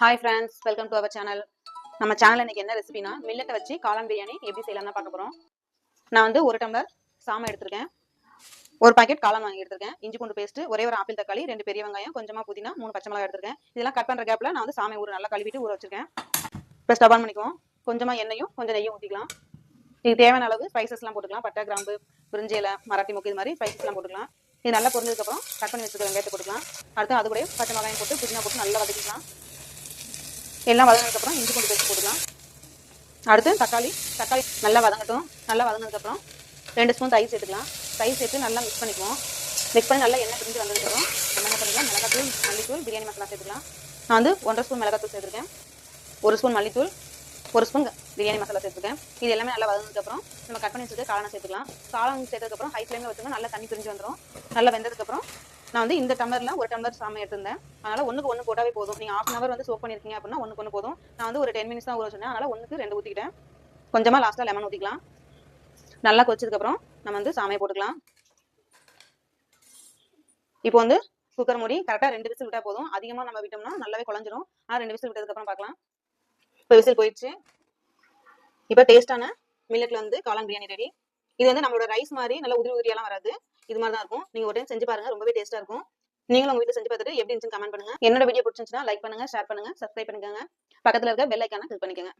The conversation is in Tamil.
Hi friends welcome to our channel நம்ம சேனல் இன்னைக்கு என்ன ரெசிபினா மில்லட்டை வச்சு காளான் பிரியாணி எப்படி செய்யலாம் தான் பார்க்க போகிறோம் நான் வந்து ஒரு டம்ளர் சாமை எடுத்திருக்கேன். ஒரு பாக்கெட் காளான் வாங்கி எடுத்திருக்கேன். இஞ்சி பூண்டு பேஸ்ட் ஒரே ஒரு ஆப்பிள் தக்காளி ரெண்டு பெரிய வெங்காயம் கொஞ்சமாக புதினா மூணு பச்சை மிளகாய் எடுத்திருக்கேன். இதெல்லாம் கட் பண்ணுற கேப்பில் நான் வந்து சாமை ஊற நல்லா கழுவிட்டு ஊற வச்சிருக்கேன். இப்போ ஸ்டவ் ஆன் பண்ணிக்குவோம். கொஞ்சமாக எண்ணெயும் கொஞ்சம் நெய்யும் ஊற்றிக்கலாம் இது தேவையான அளவு ஸ்பைசஸ்லாம் போட்டுக்கலாம். பட்டை கிராம்பு பிரிஞ்சி இலை மராட்டி மொக்கு இது மாதிரி ஸ்பைசஸ்லாம் போட்டுக்கலாம். இது நல்லா பொருந்ததுக்கப்புறம் கட் பண்ணி வச்சுருக்க வெங்காயத்தை போட்டுக்கலாம். அடுத்து அது கூட பச்சை மிளகாயம் போட்டு புதினா போட்டு நல்லா வதக்கிக்கலாம். எல்லாம் வதங்கினதுக்கப்புறம் இஞ்சி பூண்டு பேஸ்ட் போட்டுக்கலாம். அடுத்து தக்காளி தக்காளி நல்லா வதங்கட்டும். நல்லா வதங்கினதுக்கப்புறம் ரெண்டு ஸ்பூன் தயிர் சேர்த்துக்கலாம். தயிர் சேர்த்து நல்லா மிக்ஸ் பண்ணிக்குவோம். மிக்ஸ் பண்ணி நல்லா எண்ணெய் பிரிஞ்சு வந்ததுக்கப்புறம் நம்ம என்ன பண்ணிக்கலாம் மிளகாத்தூள் மல்லித்தூள் பிரியாணி மசாலா சேர்த்துக்கலாம். நான் வந்து ஒன்றரை ஸ்பூன் மிளகாத்தூள் சேர்த்துருக்கேன். ஒரு ஸ்பூன் மல்லித்தூள் ஒரு ஸ்பூன் பிரியாணி மசாலா சேர்த்துருக்கேன். இது எல்லாமே நல்லா வதங்கினதுக்கப்புறம் நம்ம கட் பண்ணி வச்சுட்டு காளான சேர்த்துக்கலாம். காளான் சேர்த்ததுக்கப்புறம் ஹை ஃப்ளேமில் வச்சுங்க நல்லா தண்ணி பிரிஞ்சு வந்துடும் நல்லா வெந்ததுக்கப்புறம் நான் வந்து இந்த டம்ளர்ல ஒரு டம்ளர் சாமை எடுத்திருந்தேன். அதனால ஒண்ணுக்கு ஒன்று போட்டாவே போதும். நீங்கள் ஹாஃப் அன் அவர் வந்து சோப் பண்ணிருக்கீங்க அப்படின்னா ஒன்று ஒன்று போதும். நான் வந்து ஒரு டென் மினிட்ஸ் தான் ஊற சொன்னேன் அதனால ஒன்றுக்கு ரெண்டு ஊற்றிக்கிட்டேன் கொஞ்சமாக லாஸ்ட்டாக லெமன் ஊற்றிக்கலாம் நல்லா கொதிச்சதுக்கப்புறம் நம்ம வந்து சாமையை போட்டுக்கலாம். இப்போ வந்து குக்கர் மூடி கரெக்டாக ரெண்டு விசில் விட்டால் போதும். அதிகமாக நம்ம விட்டோம்னா நல்லாவே குழஞ்சிரும். ஆனால் ரெண்டு விசில் விட்டதுக்கப்புறம் பார்க்கலாம். இப்போ விசில் போயிடுச்சு. இப்போ டேஸ்டான மில்லட்ல வந்து காளான் பிரியாணி ரெடி இது வந்து நம்மளோட ரைஸ் மாதிரி நல்ல உதிரி உதிரியெல்லாம் வராது. இது மாதிரி தான் இருக்கும். நீங்க ஒரு டைம் செஞ்சு பாருங்க ரொம்பவே டேஸ்டா இருக்கும். நீங்களும் உங்க வீட்டுல செஞ்சு பார்த்துட்டு எப்படி இருந்துச்சு கமெண்ட் பண்ணுங்க. என்னோட வீடியோ பிடிச்சிருந்துச்சுன்னா லைக் பண்ணுங்க ஷேர் பண்ணுங்க சப்ஸ்கிரைப் பண்ணிக்கோங்க. பக்கத்துல இருக்க பெல் ஐக்கான கிளிக் பண்ணிக்கோங்க.